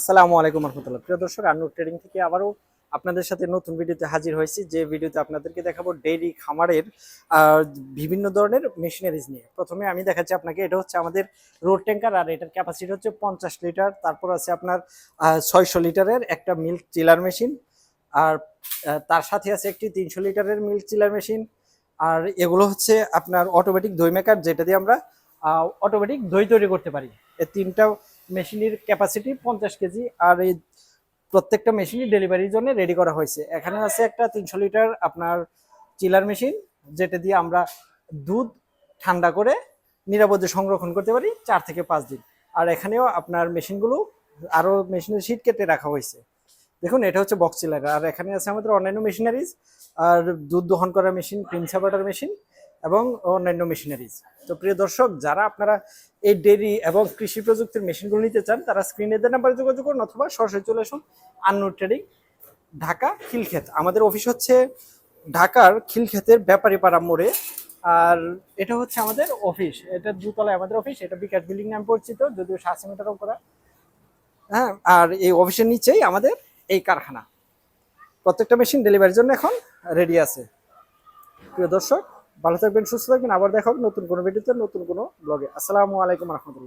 আসসালামু আলাইকুম রহমতুল্লাহ। প্রিয় দর্শক, আন্নুর ট্রেডিং থেকে আবারও আপনাদের সাথে নতুন ভিডিওতে হাজির হয়েছি, যে ভিডিওতে আপনাদেরকে দেখাবো ডেইরি খামারের বিভিন্ন ধরনের মেশিনারিজ নিয়ে। প্রথমে আমি দেখাচ্ছি আপনাকে, এটা হচ্ছে আমাদের রোড ট্যাঙ্কার আর এটার ক্যাপাসিটি হচ্ছে পঞ্চাশ লিটার তারপর আছে আপনার ছয়শো লিটারের একটা মিল্ক চিলার মেশিন আর তার সাথে আছে একটি তিনশো লিটারের মিল্ক চিলার মেশিন আর এগুলো হচ্ছে আপনার অটোমেটিক দই মেকার যেটা দিয়ে আমরা অটোমেটিক দই তৈরি করতে পারি। এই তিনটা মেশিনের ক্যাপাসিটি পঞ্চাশ কেজি আর এই প্রত্যেকটা মেশিনই ডেলিভারির জন্য রেডি করা হয়েছে। এখানে আছে একটা তিনশো লিটার আপনার চিলার মেশিন যেটা দিয়ে আমরা দুধ ঠান্ডা করে নিরাপদে সংরক্ষণ করতে পারি চার থেকে পাঁচ দিন। আর এখানেও আপনার মেশিনগুলো আরও মেশিনের শীট কেটে রাখা হয়েছে। দেখুন, এটা হচ্ছে বক্স চিলার আর এখানে আছে আমাদের অন্যান্য মেশিনারিজ আর দুধ দহন করা মেশিন প্রিন্সা বাটার মেশিন এবং অন্যান্য মেশিনারিজ তো প্রিয় দর্শক, যারা আপনারা এই ডেরি এবং কৃষি প্রযুক্তির মেশিনগুলো নিতে চান, তারা স্ক্রিনে দেওয়া নাম্বারে যোগাযোগ করুন অথবা সরাসরি চলে আসুন আন্নুর ট্রেডিং ঢাকা খিলক্ষেত। আমাদের অফিস হচ্ছে ঢাকার খিলক্ষেতের ব্যাপারী পাড়া মোড়ে। আর এটা হচ্ছে আমাদের অফিস এটা দুতলায় আমাদের অফিস এটা বিকাশ বিল্ডিং নাম পরিচিত, যদিও সাতশো মিটার করা হ্যাঁ আর এই অফিসের নিচেই আমাদের এই কারখানা। প্রত্যেকটা মেশিন ডেলিভারির জন্য এখন রেডি আছে। প্রিয় দর্শক ভালো থাকবেন, সুস্থ থাকবেন। আবার দেখা হবে নতুন কোনো ভিডিওতে, নতুন কোনো ব্লগে। আসসালামু আলাইকুম রহমতুল্লাহ।